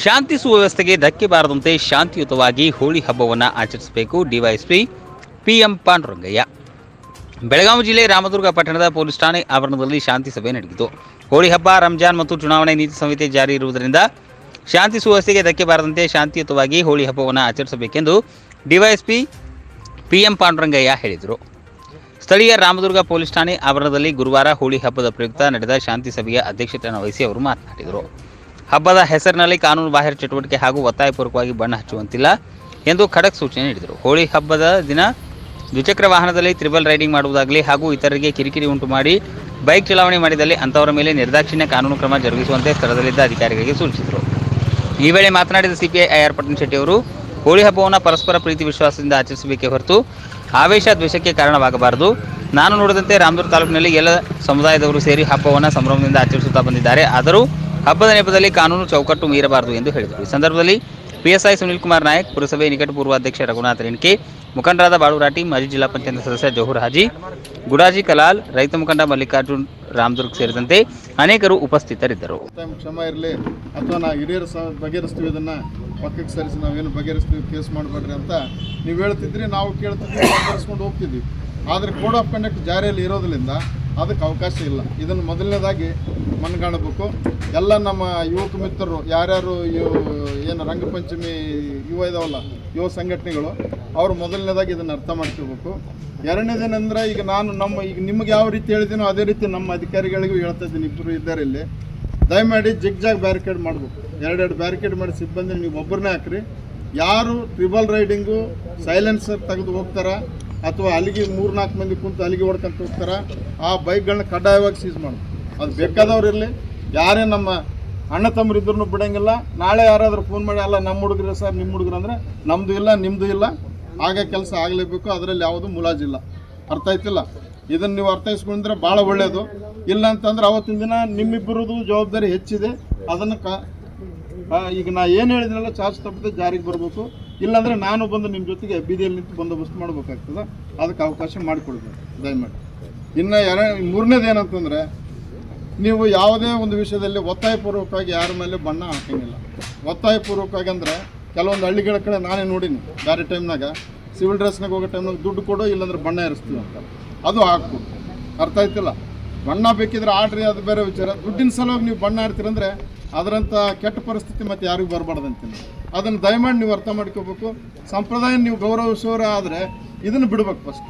ಶಾಂತಿ ಸುವ್ಯವಸ್ಥೆಗೆ ಧಕ್ಕೆ ಬಾರದಂತೆ ಶಾಂತಿಯುತವಾಗಿ ಹೋಳಿ ಹಬ್ಬವನ್ನು ಆಚರಿಸಬೇಕು ಡಿವೈಎಸ್ಪಿ ಪಿಎಂ ಪಾಂಡುರಂಗಯ್ಯ. ಬೆಳಗಾವಿ ಜಿಲ್ಲೆ ರಾಮದುರ್ಗ ಪಟ್ಟಣದ ಪೊಲೀಸ್ ಠಾಣೆ ಆವರಣದಲ್ಲಿ ಶಾಂತಿ ಸಭೆ ನಡೆಯಿತು ಹೋಳಿ ಹಬ್ಬ, ರಂಜಾನ್ ಮತ್ತು ಚುನಾವಣೆ ನೀತಿ ಸಂಹಿತೆ ಜಾರಿ ಇರುವುದರಿಂದ ಶಾಂತಿ ಸುವ್ಯವಸ್ಥೆಗೆ ಧಕ್ಕೆ ಬಾರದಂತೆ ಶಾಂತಿಯುತವಾಗಿ ಹೋಳಿ ಹಬ್ಬವನ್ನು ಆಚರಿಸಬೇಕೆಂದು ಡಿವೈಎಸ್ಪಿ ಪಿಎಂ ಪಾಂಡುರಂಗಯ್ಯ ಹೇಳಿದರು. ಸ್ಥಳೀಯ ರಾಮದುರ್ಗ ಪೊಲೀಸ್ ಠಾಣೆ ಆವರಣದಲ್ಲಿ ಗುರುವಾರ ಹೋಳಿ ಹಬ್ಬದ ಪ್ರಯುಕ್ತ ನಡೆದ ಶಾಂತಿ ಸಭೆಯ ಅಧ್ಯಕ್ಷತೆಯನ್ನು ವಹಿಸಿ ಅವರು ಮಾತನಾಡಿದರು. ಹಬ್ಬದ ಹೆಸರಿನಲ್ಲಿ ಕಾನೂನು ಬಾಹಿರ ಚಟುವಟಿಕೆ ಹಾಗೂ ಒತ್ತಾಯಪೂರ್ವಕವಾಗಿ ಬಣ್ಣ ಹಚ್ಚುವಂತಿಲ್ಲ ಎಂದು ಖಡಕ್ ಸೂಚನೆ ನೀಡಿದರು. ಹೋಳಿ ಹಬ್ಬದ ದಿನ ದ್ವಿಚಕ್ರ ವಾಹನದಲ್ಲಿ ತ್ರಿಬಲ್ ರೈಡಿಂಗ್ ಮಾಡುವುದಾಗಲಿ ಹಾಗೂ ಇತರರಿಗೆ ಕಿರಿಕಿರಿ ಉಂಟು ಮಾಡಿ ಬೈಕ್ ಚಲಾವಣೆ ಮಾಡಿದಲ್ಲಿ ಅಂಥವರ ಮೇಲೆ ನಿರ್ದಾಕ್ಷಿಣ್ಯ ಕಾನೂನು ಕ್ರಮ ಜರುಗಿಸುವಂತೆ ಸ್ಥಳದಲ್ಲಿದ್ದ ಅಧಿಕಾರಿಗಳಿಗೆ ಸೂಚಿಸಿದರು. ಈ ವೇಳೆ ಮಾತನಾಡಿದ ಸಿಪಿಐ ಐಆರ್ ಪಟ್ಟಣ ಶೆಟ್ಟಿ ಅವರು ಹೋಳಿ ಹಬ್ಬವನ್ನು ಪರಸ್ಪರ ಪ್ರೀತಿ ವಿಶ್ವಾಸದಿಂದ ಆಚರಿಸಬೇಕೇ ಹೊರತು ಆವೇಶ ದ್ವೇಷಕ್ಕೆ ಕಾರಣವಾಗಬಾರದು. ನಾನು ನೋಡಿದಂತೆ ರಾಮದುರ್ಗ ತಾಲೂಕಿನಲ್ಲಿ ಎಲ್ಲ ಸಮುದಾಯದವರು ಸೇರಿ ಹಬ್ಬವನ್ನು ಸಂಭ್ರಮದಿಂದ ಆಚರಿಸುತ್ತಾ ಬಂದಿದ್ದಾರೆ. ಆದರೂ ಹಬ್ಬದ ನೆಪದಲ್ಲಿ ಕಾನೂನು ಚೌಕಟ್ಟು ಮೀರಬಾರದು ಎಂದು ಹೇಳಿದರು. ಈ ಸಂದರ್ಭದಲ್ಲಿ ಪಿಎಸ್ಐ ಸುನಿಲ್ ಕುಮಾರ್ ನಾಯಕ್, ಪುರಸಭೆ ನಿಕಟಪೂರ್ವ ಅಧ್ಯಕ್ಷ ರಘುನಾಥ್ ರೇಣ್ಕೆ, ಮುಖಂಡರಾದ ಬಾಳು ರಾಟಿ ಮಾಜಿ ಜಿಲ್ಲಾ ಪಂಚಾಯತ್ ಸದಸ್ಯ ಜೋಹರ್ ಹಾಜಿ, ಗುಡಾಜಿ ಕಲಾಲ್, ರೈತ ಮುಖಂಡ ಮಲ್ಲಿಕಾರ್ಜುನ್ ರಾಮದುರ್ಗ್ ಸೇರಿದಂತೆ ಅನೇಕರು ಉಪಸ್ಥಿತರಿದ್ದರು. ಕ್ಷಮ ಇರಲಿ ಅಥವಾ ನಾವು ಹಿರಿಯರು ಬಗೆಹರಿಸ್ತೀವಿ ಇದನ್ನು, ಪಕ್ಕಕ್ಕೆ ಸರಿಸಿ ನಾವೇನು ಬಗೆಹರಿಸ್ತೀವಿ, ಕೇಸ್ ಮಾಡಬೇಡ್ರಿ ಅಂತ ನೀವು ಹೇಳ್ತಿದ್ರಿ, ನಾವು ಕೇಳ್ತಿದ್ವಿ ಬಗೆಹರಿಸ್ಕೊಂಡು ಹೋಗ್ತಿದ್ವಿ. ಆದರೆ ಕೋಡ್ ಆಫ್ ಕಂಡಕ್ಟ್ ಜಾರಿಯಲ್ಲಿ ಇರೋದ್ರಿಂದ ಅದಕ್ಕೆ ಅವಕಾಶ ಇಲ್ಲ. ಇದನ್ನು ಮೊದಲನೇದಾಗಿ ಮನಗಾಣಬೇಕು. ಎಲ್ಲ ನಮ್ಮ ಯುವಕ ಮಿತ್ರರು, ಯಾರ್ಯಾರು ಇವು ಏನು ರಂಗಪಂಚಮಿ ಯುವ ಇದಾವಲ್ಲ, ಯುವ ಸಂಘಟನೆಗಳು, ಅವರು ಮೊದಲನೇದಾಗಿ ಇದನ್ನು ಅರ್ಥ ಮಾಡ್ಕೋಬೇಕು. ಎರಡನೇದೇನೆಂದ್ರೆ ಈಗ ನಾನು ನಮ್ಮ, ಈಗ ನಿಮ್ಗೆ ಯಾವ ರೀತಿ ಹೇಳಿದ್ದೀನೋ ಅದೇ ರೀತಿ ನಮ್ಮ ಅಧಿಕಾರಿಗಳಿಗೂ ಹೇಳ್ತಾ ಇದ್ದೀನಿ ಇಬ್ಬರು ಇದ್ದಾರೆ ಇಲ್ಲಿ. ದಯಮಾಡಿ ಜಿಗ್ ಜಾಗ್ ಬ್ಯಾರಿಕೇಡ್ ಮಾಡಬೇಕು. ಎರಡೆರಡು ಬ್ಯಾರಿಕೇಡ್ ಮಾಡಿ ಸಿಬ್ಬಂದಿ, ನೀವು ಒಬ್ಬರನ್ನೇ ಹಾಕ್ರಿ. ಯಾರು ಟ್ರಿಬಲ್ ರೈಡಿಂಗು ಸೈಲೆನ್ಸರ್ ತೆಗೆದು ಹೋಗ್ತಾರ? ಅಥವಾ ಅಲ್ಲಿಗೆ ಮೂರು ನಾಲ್ಕು ಮಂದಿ ಕುಂತು ಅಲ್ಲಿಗೆ ಹೊಡ್ಕೊಂತ ಹೋಗ್ತಾರೆ ಆ ಬೈಕ್ಗಳನ್ನ ಕಡ್ಡಾಯವಾಗಿ ಸೀಸ್ ಮಾಡೋದು ಅದು ಬೇಕಾದವ್ರು ಇರಲಿ, ಯಾರೇ ನಮ್ಮ ಅಣ್ಣ ತಮ್ಮರಿದ್ರು ಬಿಡಂಗಿಲ್ಲ. ನಾಳೆ ಯಾರಾದರೂ ಫೋನ್ ಮಾಡಿ, ಅಲ್ಲ, ನಮ್ಮ ಹುಡುಗರು ಸರ್, ನಿಮ್ಮ ಹುಡುಗರು ಅಂದರೆ ನಮ್ಮದು ಇಲ್ಲ ನಿಮ್ಮದು ಇಲ್ಲ ಆಗ ಕೆಲಸ ಆಗಲೇಬೇಕು, ಅದರಲ್ಲಿ ಯಾವುದು ಮುಲಾಜಿಲ್ಲ ಅರ್ಥ ಆಯ್ತಿಲ್ಲ? ಇದನ್ನು ನೀವು ಅರ್ಥೈಸ್ಕೊಂಡ್ರೆ ಭಾಳ ಒಳ್ಳೆಯದು ಇಲ್ಲ ಅಂತಂದ್ರೆ ಅವತ್ತಿನ ದಿನ ನಿಮ್ಮಿಬ್ಬರದು ಜವಾಬ್ದಾರಿ ಹೆಚ್ಚಿದೆ. ಅದನ್ನು ಈಗ ನಾ ಏನು ಹೇಳಿದ್ರಲ್ಲ ಚಾರ್ಜ್ ತಪ್ಪದೆ ಜಾರಿಗೆ ಬರಬೇಕು. ಇಲ್ಲಾಂದರೆ ನಾನು ಬಂದು ನಿಮ್ಮ ಜೊತೆಗೆ ಬೀದಿಯಲ್ಲಿ ನಿಂತು ಬಂದೋಬಸ್ತ್ ಮಾಡ್ಬೇಕಾಗ್ತದ? ಅದಕ್ಕೆ ಅವಕಾಶ ಮಾಡಿಕೊಡ್ಬೇಕು. ದಯಮಾಡಿ. ಇನ್ನು ಯಾರ ಮೂರನೇದು ಏನಂತಂದರೆ ನೀವು ಯಾವುದೇ ಒಂದು ವಿಷಯದಲ್ಲಿ ಒತ್ತಾಯಪೂರ್ವಕವಾಗಿ ಯಾರ ಮೇಲೆ ಬಣ್ಣ ಹಾಕಂಗಿಲ್ಲ. ಒತ್ತಾಯಪೂರ್ವಕವಾಗಿ ಅಂದರೆ ಕೆಲವೊಂದು ಹಳ್ಳಿಗಳ ಕಡೆ ನಾನೇ ನೋಡೀನಿ. ಬೇರೆ ಟೈಮ್ನಾಗ ಸಿವಿಲ್ ಡ್ರೆಸ್ನಾಗ ಹೋಗೋ ಟೈಮ್ನಾಗ ದುಡ್ಡು ಕೊಡು ಇಲ್ಲಾಂದ್ರೆ ಬಣ್ಣ ಇರಿಸ್ತೀವಿ ಅಂತ. ಅದು ಹಾಕ್ಬೋದು ಅರ್ಥ ಆಯ್ತಿಲ್ಲ? ಬಣ್ಣ ಬೇಕಿದ್ರೆ ಆಡ್ರಿ, ಅದು ಬೇರೆ ವಿಚಾರ. ದುಡ್ಡಿನ ಸಲುವಾಗಿ ನೀವು ಬಣ್ಣ ಆಡ್ತೀರಂದ್ರೆ ಅದರಂಥ ಕೆಟ್ಟ ಪರಿಸ್ಥಿತಿ ಮತ್ತೆ ಯಾರಿಗೂ ಬರಬಾರ್ದು ಅಂತೀನಿ ಅದನ್ನು ದಯಮಾಡಿ ನೀವು ಅರ್ಥ ಮಾಡ್ಕೋಬೇಕು. ಸಂಪ್ರದಾಯ ನೀವು ಗೌರವಿಸೋರ ಆದರೆ ಇದನ್ನು ಬಿಡ್ಬೇಕು ಫಸ್ಟ್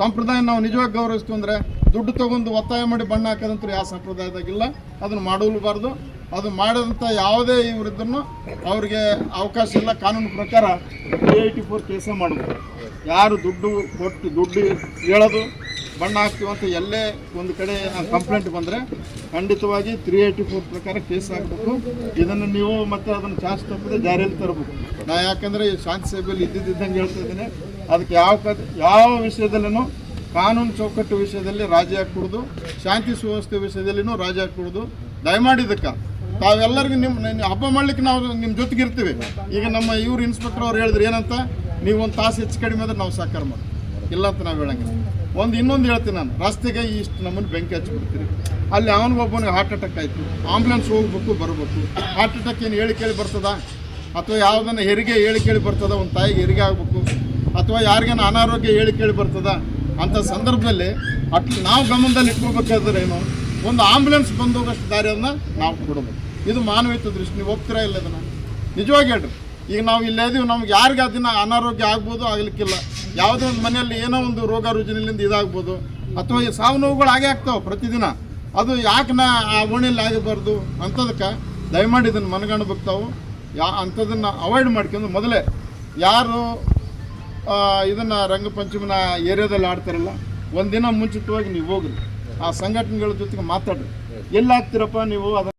ಸಂಪ್ರದಾಯ ನಾವು ನಿಜವಾಗಿ ಗೌರವಿಸ್ತು ಅಂದರೆ ದುಡ್ಡು ತಗೊಂಡು ಒತ್ತಾಯ ಮಾಡಿ ಬಣ್ಣ ಹಾಕೋದಂತೂ ಯಾವ ಸಂಪ್ರದಾಯದಾಗಿಲ್ಲ. ಅದನ್ನು ಮಾಡಲೂಬಾರ್ದು. ಅದು ಮಾಡಿದಂಥ ಯಾವುದೇ ಇವರಿದ್ದನ್ನು ಅವ್ರಿಗೆ ಅವಕಾಶ ಇಲ್ಲ. ಕಾನೂನು ಪ್ರಕಾರ ತ್ರೀ ಏಯ್ಟಿ ಫೋರ್ ಕೇಸೇ ಮಾಡಬೇಕು ಯಾರು ದುಡ್ಡು ಕೊಟ್ಟು ದುಡ್ಡು ಹೇಳೋದು, ಬಣ್ಣ ಹಾಕ್ತೀವಂತ ಎಲ್ಲೇ ಒಂದು ಕಡೆ ಕಂಪ್ಲೇಂಟ್ ಬಂದರೆ ಖಂಡಿತವಾಗಿ ತ್ರೀ ಏಯ್ಟಿ ಫೋರ್ ಪ್ರಕಾರ ಕೇಸ್ ಹಾಕಬೇಕು ಇದನ್ನು ನೀವು ಮತ್ತೆ ಅದನ್ನು ಚಾರ್ಜ್ ತಪ್ಪದೆ ಜಾರಿಯಲ್ಲಿ ತರಬೇಕು. ನಾ ಯಾಕಂದರೆ ಈ ಶಾಂತಿ ಸಭೆಯಲ್ಲಿ ಇದ್ದಿದ್ದಂಗೆ ಹೇಳ್ತಾ ಇದ್ದೀನಿ. ಅದಕ್ಕೆ ಯಾವ ಕದ, ಯಾವ ವಿಷಯದಲ್ಲೂ ಕಾನೂನು ಚೌಕಟ್ಟು ವಿಷಯದಲ್ಲಿ ರಾಜಿ ಹಾಕ್ಬಿಡ್ದು ಶಾಂತಿ ಸುವ್ಯವಸ್ಥೆ ವಿಷಯದಲ್ಲಿನೂ ರಾಜಿ ಹಾಕ್ಬಿಡ್ದು ದಯಮಾಡಿದ್ದಕ್ಕೆ ತಾವೆಲ್ಲರಿಗೂ ನಿಮ್ಮ ಹಬ್ಬ ಮಾಡ್ಲಿಕ್ಕೆ ನಾವು ನಿಮ್ಮ ಜೊತೆಗೆ ಇರ್ತೀವಿ. ಈಗ ನಮ್ಮ ಇವ್ರು ಇನ್ಸ್ಪೆಕ್ಟರ್ ಅವ್ರು ಹೇಳಿದ್ರು ಏನಂತ? ನೀವು ಒಂದು ತಾಸು ಹೆಚ್ಚು ಕಡಿಮೆ ಆದ್ರೆ ನಾವು ಸಾಕಾರ ಮಾಡಿ ಇಲ್ಲ ಅಂತ ನಾವು ಹೇಳಂಗಿಲ್ಲ. ಒಂದು ಇನ್ನೊಂದು ಹೇಳ್ತೀನಿ ನಾನು. ರಸ್ತೆಗೆ ಇಷ್ಟು ನಮ್ಮನ್ನು ಬೆಂಕಿ ಹಚ್ಚಿಬಿಡ್ತೀರಿ ಅಲ್ಲಿ ಅವನಿಗೊಬ್ಬನಿಗೆ ಹಾರ್ಟ್ ಅಟ್ಯಾಕ್ ಆಯಿತು. ಆಂಬ್ಯುಲೆನ್ಸ್ ಹೋಗ್ಬೇಕು, ಬರಬೇಕು. ಹಾರ್ಟ್ ಅಟ್ಯಾಕ್ ಏನು ಹೇಳಿ ಕೇಳಿ ಬರ್ತದ? ಅಥವಾ ಯಾವುದನ್ನು ಹೆರಿಗೆ ಹೇಳಿ ಕೇಳಿ ಬರ್ತದ? ಒಂದು ತಾಯಿಗೆ ಹೆರಿಗೆ ಆಗಬೇಕು. ಅಥವಾ ಯಾರಿಗೇನು ಅನಾರೋಗ್ಯ ಹೇಳಿ ಕೇಳಿ ಬರ್ತದ? ಅಂಥ ಸಂದರ್ಭದಲ್ಲಿ ಅಟ್ ನಾವು ಗಮನದಲ್ಲಿ ಇಟ್ಕೋಬೇಕಾದ್ರೆ ಏನು? ಒಂದು ಆಂಬ್ಯುಲೆನ್ಸ್ ಬಂದೋಗಷ್ಟು ದಾರಿಯನ್ನು ನಾವು ಕೊಡಬೇಕು. ಇದು ಮಾನವೀಯತೆ ದೃಷ್ಟಿ. ನೀವು ಒಪ್ತೀರಾ ಇಲ್ಲ ಅದನ್ನು ನಿಜವಾಗಿ ಹೇಳ್ರಿ. ಈಗ ನಾವು ಇಲ್ಲೇ ಇದೀವಿ. ನಮ್ಗೆ ಯಾರಿಗೆ ಅದನ್ನು ಅನಾರೋಗ್ಯ ಆಗ್ಬೋದು ಆಗ್ಲಿಕ್ಕಿಲ್ಲ. ಯಾವುದೋ ಒಂದು ಮನೆಯಲ್ಲಿ ಏನೋ ಒಂದು ರೋಗ ರುಜಿನಲ್ಲಿಂದ ಇದಾಗ್ಬೋದು, ಅಥವಾ ಈ ಸಾವು ನೋವುಗಳು ಆಗೇ ಆಗ್ತಾವೆ ಪ್ರತಿದಿನ, ಅದು ಯಾಕೆ ನಾ ಆ ಓಣಿಯಲ್ಲಿ ಆಗಬಾರ್ದು ಅಂಥದಕ್ಕೆ ದಯಮಾಡಿ ಇದನ್ನು ಮನಗಂಡು ಬರ್ತಾವು ಯಾ ಅಂಥದನ್ನು ಅವಾಯ್ಡ್ ಮಾಡ್ಕೊಂಡು ಮೊದಲೇ ಯಾರು ಇದನ್ನು ರಂಗಪಂಚಮಿನ ಏರಿಯಾದಲ್ಲಿ ಆಡ್ತಾರಲ್ಲ, ಒಂದಿನ ಮುಂಚಿತವಾಗಿ ನೀವು ಹೋಗ್ರಿ. ಆ ಸಂಘಟನೆಗಳ ಜೊತೆಗೆ ಮಾತಾಡ್ರಿ. ಎಲ್ಲಿ ಆಗ್ತೀರಪ್ಪ ನೀವು ಅದನ್ನ